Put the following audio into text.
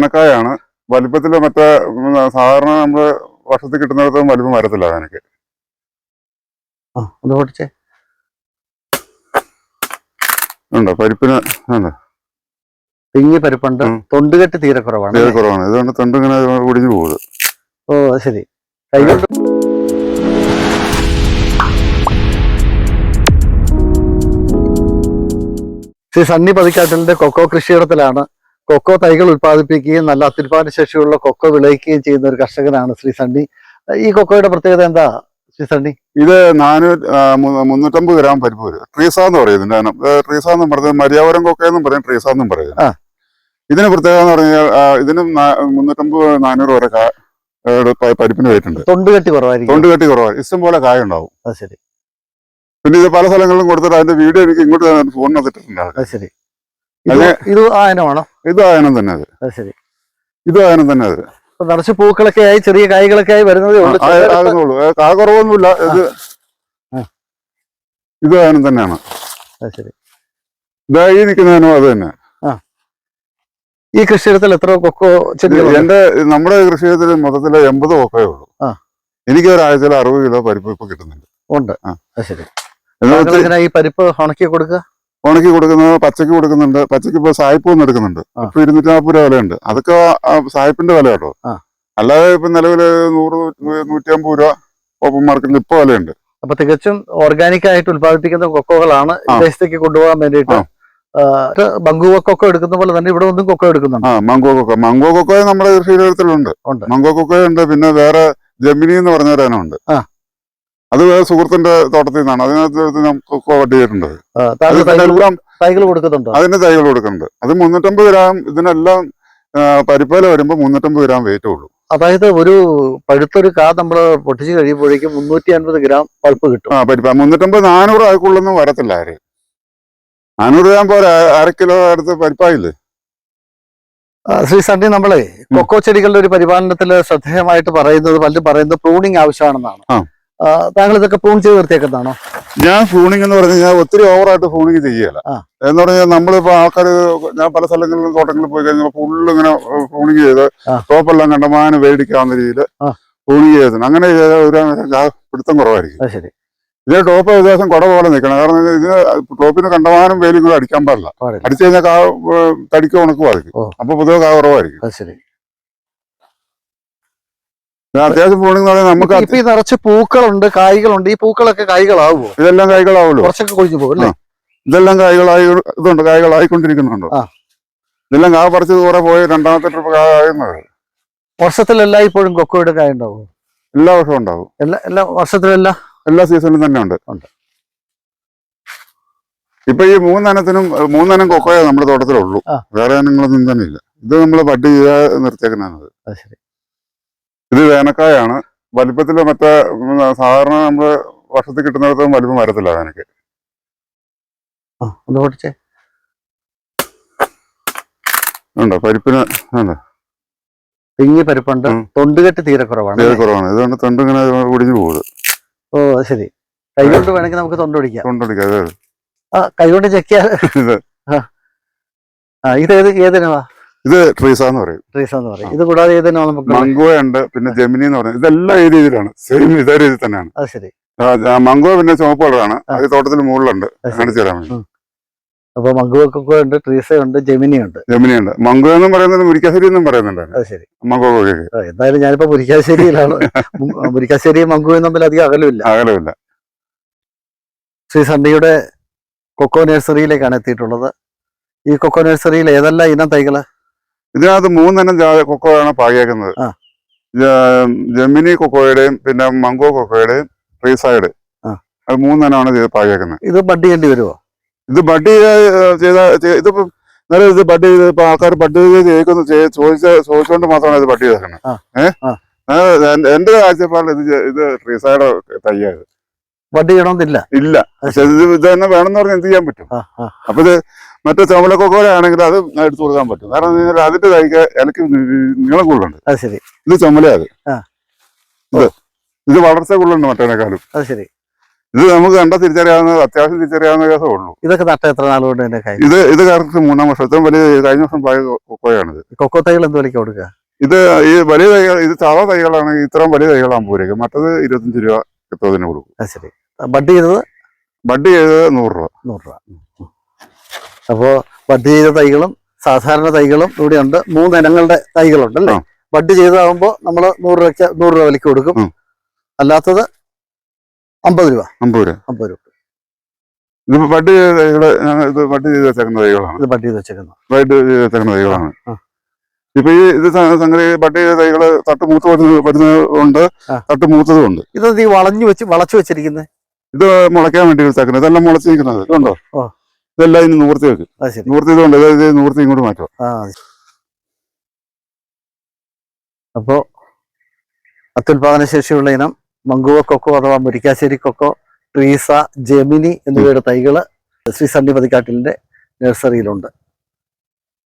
വേനക്കായാണ് വലിപ്പത്തിൽ മറ്റേ സാധാരണ നമ്മൾ വർഷത്തിൽ കിട്ടുന്നിടത്തോളം വലിപ്പം വരത്തില്ല വേനക്ക് ഒന്ന് പൊട്ടിച്ചേ. ഉണ്ടോ? പരിപ്പിന് ഉണ്ട്? തിങ്ങി പരിപ്പുണ്ട്. തൊണ്ടുകെട്ട് തീരെ കുറവാണ് തീരെ? കുറവാണ്. ഇതുകൊണ്ട് തൊണ്ട് ഇങ്ങനെ ഒടിഞ്ഞു പോകുന്നത് ഓ ശരി. കൈകൊണ്ട് ശ്രീ സണ്ണി പതിക്കാട്ടിലിന്റെ കൊക്കോ കൃഷിയിടത്തിലാണ് കൊക്കോ തൈകൾ ഉൽപ്പാദിപ്പിക്കുകയും നല്ല അത്യുൽപാദന ശേഷിയുള്ള കൊക്കോ വിളയിക്കുകയും ചെയ്യുന്ന ഒരു കർഷകനാണ് ശ്രീ സണ്ണി. ഈ കൊക്കോയുടെ പ്രത്യേകത എന്താ ശ്രീ സണ്ണി? ഇത് നാനൂറ്റി മുന്നൂറ്റമ്പത് ഗ്രാം പരിപ്പ് വരും. ട്രീസ എന്ന് പറയും ഇതിന്റെ ഇനം. ഏ, ട്രീസ എന്ന് പറയുന്നത് മര്യാവരം കൊക്കയെന്നും പറയും ട്രീസ എന്നും പറയും. ഇതിന് പ്രത്യേകത എന്ന് പറഞ്ഞാൽ ഇതിനും മുന്നൂറ്റമ്പത് നാനൂറ് വരെ പരിപ്പിന് പോയിട്ടുണ്ട് തൊണ്ടുകെട്ടി കുറവായിരിക്കും. തൊണ്ട് കെട്ടി കുറവാണ് ഇഷ്ടം പോലെ കായ ഉണ്ടാവും. അത് ശരി. പിന്നെ ഇത് പല സ്ഥലങ്ങളിലും കൊടുത്തിട്ട് അതിന്റെ വീഡിയോ എനിക്ക് ഇങ്ങോട്ട് അത് ശരി. ഇത് അതെ. ഇത് ആയനം തന്നെ അത്. അത് ശരി. ഇത് ആയനം തന്നെ അത്. ഇപ്പൊ നിറച്ച് പൂക്കളൊക്കെ ആയി ചെറിയ കായ്കളൊക്കെ ആയി വരുന്നതേ ഉള്ളൂ. ആകുന്നുള്ളൂ കാ കുറവൊന്നുമില്ല. ഇത് ഇത് ആയനം തന്നെയാണ്. അത് ശരി. ഇതാ ഈ നിൽക്കുന്നതിനും അത് തന്നെ. ഈ കൃഷിയിടത്തിൽ എത്ര കൊക്കോ എന്റെ നമ്മുടെ കൃഷിയിടത്തിൽ മൊത്തത്തിൽ എൺപത് കൊക്കേ ഉള്ളൂ. എനിക്ക് ഒരാഴ്ചയിൽ അറുപത് കിലോ പരിപ്പ് ഇപ്പൊ കിട്ടുന്നുണ്ട്. ഉണ്ട്. ശരി. ഈ പരിപ്പ് ഉണക്കി കൊടുക്കുക? ഉണക്കി കൊടുക്കുന്നത് പച്ചക്ക് കൊടുക്കുന്നുണ്ട് പച്ചക്ക് ഇപ്പൊ സായിപ്പ് ഒന്ന് എടുക്കുന്നുണ്ട്. ഇപ്പൊ ഇരുന്നൂറ്റി നാൽപ്പത് രൂപ വിലയുണ്ട് അതൊക്കെ സായിപ്പിന്റെ വില കേട്ടോ. അല്ലാതെ ഇപ്പൊ നിലവിൽ നൂറ് നൂറ്റി അമ്പത് രൂപ ഓപ്പൺ മാർക്കറ്റിൽ ഇപ്പൊ വിലയുണ്ട് അപ്പൊ തികച്ചും ഓർഗാനിക് ആയിട്ട് ഉത്പാദിപ്പിക്കുന്ന കൊക്കോകളാണ്. വിദേശത്തേക്ക് കൊണ്ടുപോകാൻ വേണ്ടിയിട്ട് ആ. കൊക്കോ എടുക്കുന്ന പോലെ തന്നെ ഇവിടെ ഒന്നും കൊക്കോ എടുക്കുന്നുണ്ട് ആ മംഗോ കൊക്കോ മംഗോ കൊക്കോ നമ്മുടെ കൃഷിയിടത്തിലുണ്ട് ഉണ്ട്. മംഗോ കൊക്കോ ഉണ്ട് പിന്നെ വേറെ ജമിനി എന്ന് പറഞ്ഞ ഒരു ഇനമുണ്ട് ആ. അത് വേറെ സുഹൃത്തിന്റെ തോട്ടത്തിൽ നിന്നാണ്. അതിനകത്ത് നമുക്ക് വട്ടിയിട്ടുണ്ട് തൈകൾ കൊടുക്കുന്നുണ്ടോ? അതിന്റെ തൈകൾ കൊടുക്കുന്നുണ്ട്. അത് മുന്നൂറ്റമ്പത് ഗ്രാം ഇതിനെല്ലാം പരിപ്പല വരുമ്പോൾ മുന്നൂറ്റമ്പത് ഗ്രാം വെയിറ്റ് ഉള്ളൂ. അതായത് ഒരു പഴുത്തൊരു കാ നമ്മൾ പൊട്ടിച്ച് കഴിയുമ്പോഴേക്കും മുന്നൂറ്റി അൻപത് ഗ്രാം പൾപ്പ് കിട്ടും. ആ പരിപ്പ. മുന്നൂറ്റമ്പത് നാനൂറ് ആൾക്കുള്ളൊന്നും വരത്തില്ല ആര്. നാനൂറ് ഗ്രാം പോലെ അര കിലോ അടുത്ത് പരിപ്പായില്ലേ? ശ്രീ സണ്ണി നമ്മളെ കൊക്കോ ചെടികളുടെ ഒരു പരിപാലനത്തിൽ ശ്രദ്ധേയമായിട്ട് പറയുന്നത് പലരും പറയുന്നത് പ്രൂണിങ് ആവശ്യമാണെന്നാണ്. താങ്കൾ ഇതൊക്കെ പ്രൂൺ ചെയ്ത് നിർത്തിയേക്കുന്നതാണോ? ഞാൻ ഫൂണിങ് എന്ന് പറഞ്ഞു കഴിഞ്ഞാൽ ഒത്തിരി ഓവറായിട്ട് ഫൂണിങ് ചെയ്യല. എന്ന് പറഞ്ഞാൽ നമ്മളിപ്പോ ആൾക്കാർ ഞാൻ പല സ്ഥലങ്ങളിലും തോട്ടങ്ങളിൽ പോയി കഴിഞ്ഞാൽ ഫുള്ള് ഇങ്ങനെ ഫൂണിങ് ചെയ്ത്. ടോപ്പെല്ലാം കണ്ടമാനം വേടിക്കാവുന്ന രീതിയിൽ ഫോണിങ് ഫൂണിങ് ചെയ്തിട്ടുണ്ട് അങ്ങനെ ഒരു പിടുത്തം കുറവായിരിക്കും. ശരി. ഇതിന് ടോപ്പ് ഏകദേശം കുട പോലെ നിൽക്കണം. കാരണം ഇതിന് ടോപ്പിന് കണ്ടമാനം വെയിലും കൂടെ അടിക്കാൻ പാടില്ല. അടിച്ചു കഴിഞ്ഞാൽ കാ തടിക്ക് ഉണക്കുമായിരിക്കും അപ്പൊ പൊതുവെ കാ കുറവായിരിക്കും. ശരി. അത്യാവശ്യം ഫൂണിങ് എന്ന് പറഞ്ഞാൽ നമുക്ക് ഇപ്പൊ ഈ നിറച്ച് പൂക്കളുണ്ട് കായ്കളുണ്ട് ഈ പൂക്കളൊക്കെ കായ്കളാവുമോ ഇതെല്ലാം കായ്കളാവുമല്ലോ. കുറച്ചൊക്കെ കൊഴിഞ്ഞു പോകും അല്ലേ? ഇതെല്ലാം കായ്കളായി ഇതുണ്ട് കായ്കളായിക്കൊണ്ടിരിക്കുന്നുണ്ട്. ഇതെല്ലാം കാ പറിച്ച് കുറെ പോയി രണ്ടാമത്തെ ട്രിപ്പ് കായുന്നത് വർഷത്തിലെല്ലാം ഇപ്പോഴും കൊക്കോയുടെ കായ ഉണ്ടാവും എല്ലാ വർഷവും ഉണ്ടാവും. എല്ലാ എല്ലാ വർഷത്തിലെല്ലാം? എല്ലാ സീസണിലും തന്നെ ഉണ്ട്. ഉണ്ട്. ഇപ്പൊ ഈ മൂന്നെണ്ണത്തിനും മൂന്നെണ്ണം കൊക്കോയെ നമ്മുടെ തോട്ടത്തിലുള്ളൂ. വേറെ ഇനങ്ങളൊന്നും തന്നെ ഇല്ല. ഇത് നമ്മൾ ബഡ് ചെയ്ത് നിർത്തിയേക്കുന്നതാണ് ശരി. ഇത് വേനക്കായാണ് വലിപ്പത്തിൽ മറ്റേ സാധാരണ നമ്മൾ വർഷത്തിൽ കിട്ടുന്നിടത്തോളം വലിപ്പം വരത്തില്ല വേനക്ക് ഒന്ന് പൊട്ടിച്ചേ. ഉണ്ടോ? പരിപ്പിന് ഉണ്ട്? തിങ്ങി പരിപ്പുണ്ട്. തൊണ്ടുകെട്ട് തീരെ കുറവാണ് തീരെ കുറവാണ്. ഇതുകൊണ്ട് തൊണ്ട് ഇങ്ങനെ ഒടിഞ്ഞു പോകുന്നത് ഓ ശരി. കൈകൊണ്ട് വേണമെങ്കിൽ നമുക്ക് തൊണ്ട് പിടിക്കാം തൊണ്ടടിക്കാതെ ആ കൈകൊണ്ട് ചെക്കിയാൽ ഇത്. ആ ഇത് ഏത് ഏതിനവാ? ഇത് ട്രീസ എന്ന് പറയും. ട്രീസ എന്ന് പറയും. ഇത് കൂടാതെ ഏതിനോ നമുക്ക് മംഗോ ഉണ്ട് പിന്നെ ജെമിനി എന്ന് പറയുന്നത്. ഇതെല്ലാം ഈ രീതിയിലാണ്. സെയിം ഇതേ രീതി തന്നെയാണ്. അത് ശരി. മംഗോ പിന്നെ ചുമപ്പ് കളറാണ്. അത് തോട്ടത്തിന് മുകളിലുണ്ട്. കാണിച്ചു തരാൻ വേണ്ടി അപ്പൊ മങ്കുവക്കൊക്കെ ഉണ്ട് ട്രീസ ഉണ്ട് ജെമിനി ഉണ്ട്. ജെമിനി ഉണ്ട്. മംഗോ എന്നും പറയുന്നത് മുരിക്കാശ്ശേരി എന്നും പറയുന്നുണ്ട് ശരി. മംഗോ എന്തായാലും ഞാനിപ്പോ മുരിക്കാശ്ശേരിയിലാണ്. മുരിക്കാശ്ശേരി മുരിക്കാശ്ശേരിയും എന്നും തമ്മിൽ അധികം അകലമില്ല. അകലമില്ല. ശ്രീ സണ്ണിയുടെ കൊക്കോ നഴ്സറിയിലേക്കാണ് എത്തിയിട്ടുള്ളത്. ഈ കൊക്കോ നഴ്സറിയിൽ ഏതെല്ലാം ഇനം തൈകൾ? ഇതിനകത്ത് മൂന്നെണ്ണം ജാ- കൊക്കോയാണ് പാകിയേക്കുന്നത്. ജമിനി കൊക്കോയുടെയും പിന്നെ മംഗോ കൊക്കോയുടെയും റീസൈഡ്. അത് മൂന്നെണ്ണമാണ് ചെയ്ത് പാകിയേക്കുന്നത്. ഇത് ബഡ് ചെയ്യേണ്ടി വരുമോ ഇത് ബഡ് ചെയ്ത ഇതിപ്പോ നേരെ ഇത് ബഡ് ചെയ്ത് ഇപ്പൊ ആൾക്കാർ ബഡ് ചെയ്ത് ചോദിക്കുന്നു ചോദിച്ച ചോദിച്ചുകൊണ്ട് മാത്രമാണ് ഇത് ബഡ് ചെയ്തേക്കുന്നത്. ഏഹ്. എന്റെ കാഴ്ചപ്പാടിൽ ഇത് ഇത് റീസൈഡ് തയ്യായത് ബഡ് ചെയ്യണമെന്നില്ല. ഇല്ല. പക്ഷെ ഇത് ഇത് തന്നെ വേണമെന്ന് പറഞ്ഞാൽ എന്ത് ചെയ്യാൻ പറ്റും. അപ്പൊ ഇത് മറ്റേ ചുമലക്കൊക്കോല ആണെങ്കിൽ അത് എടുത്തു കൊടുക്കാൻ പറ്റും. കാരണം അതിന്റെ തൈക്ക് എനിക്ക് നീളം കൂടുതലുണ്ട്. അത് ശരി. ഇത് ചുമല അത്. ആ. ഇത്. ഇത് വളർച്ച കൂടുതലുണ്ട് മറ്റേനേക്കാളും അത് ശരി. ഇത് നമുക്ക് കണ്ട തിരിച്ചറിയാവുന്ന അത്യാവശ്യം തിരിച്ചറിയാവുന്ന കേസേ ഉള്ളൂ. ഇതൊക്കെ നട്ട എത്ര നാൾ കൊണ്ട് ഇത് ഇത് കറക്റ്റ് മൂന്നാം വർഷം. ഇത്രയും വലിയ കഴിഞ്ഞ വർഷം പഴയ കൊക്കോയാണിത്. കൊക്കോ തൈകൾ എന്ത് വിലയ്ക്ക് കൊടുക്കുക? ഇത് ഈ വലിയ തൈകൾ ഇത് സാധാ തൈകളാണെങ്കിൽ ഇത്രയും വലിയ തൈകളാകുമ്പോൾ പോരേക്കും മറ്റത് ഇരുപത്തഞ്ച് രൂപ എത്തോതിന് കൊടുക്കും. ശരി. ബഡ് ചെയ്തത് ബഡ് ചെയ്തത് നൂറ് രൂപ. നൂറ് രൂപ. അപ്പോൾ ബഡ് ചെയ്ത തൈകളും സാധാരണ തൈകളും ഇവിടെ ഉണ്ട് മൂന്ന് ഇനങ്ങളുടെ തൈകളുണ്ട് അല്ലേ. ബഡ് ചെയ്തതാകുമ്പോൾ നമ്മൾ നൂറ് രൂപയ്ക്ക് നൂറ് രൂപ വിലയ്ക്ക് കൊടുക്കും. അല്ലാത്തത് അമ്പത് രൂപ. അമ്പത് രൂപ. അമ്പത് രൂപ. ഇതിപ്പോ ബഡ് ഇത് ബഡ് ചെയ്ത് വെച്ചേക്കുന്ന തൈകളാണ്. ഇത് ബഡ് ചെയ്ത് വെച്ചേക്കുന്നത്. ബഡ് ചെയ്ത് വെച്ചേക്കുന്ന തൈകളാണ്. ഇപ്പൊ ഈ ഇത് സംഗതി ബഡ് ചെയ്ത തൈകൾ തട്ട് മൂത്ത് വരുന്നത് വരുന്നതുണ്ട് ആ. തട്ട് മൂത്തതും ഉണ്ട് ഇത് വളഞ്ഞു വെച്ച് വളച്ചു വെച്ചിരിക്കുന്നത് ഇത് മുളയ്ക്കാൻ വേണ്ടി വെച്ചേക്കുന്നത്. ഇതെല്ലാം മുളച്ചിരിക്കുന്നത്. ഉണ്ടോ. ഇതെല്ലാം ഇനി നൂർത്തി വെക്കും. അത് ശരി. നൂർത്തി ഇതുകൊണ്ട് ഇത് നിവൃത്തി ഇങ്ങോട്ട് മാറ്റുക. അപ്പോ അത്യുൽപാദന ശേഷിയുള്ള ഇനം മങ്കുവ കൊക്കോ അഥവാ മുരിക്കാശ്ശേരി കൊക്കോ ട്രീസ ജെമിനി എന്നിവയുടെ തൈകൾ ശ്രീ സണ്ണി പതിക്കാട്ടിലിന്റെ നഴ്സറിയിലുണ്ട്.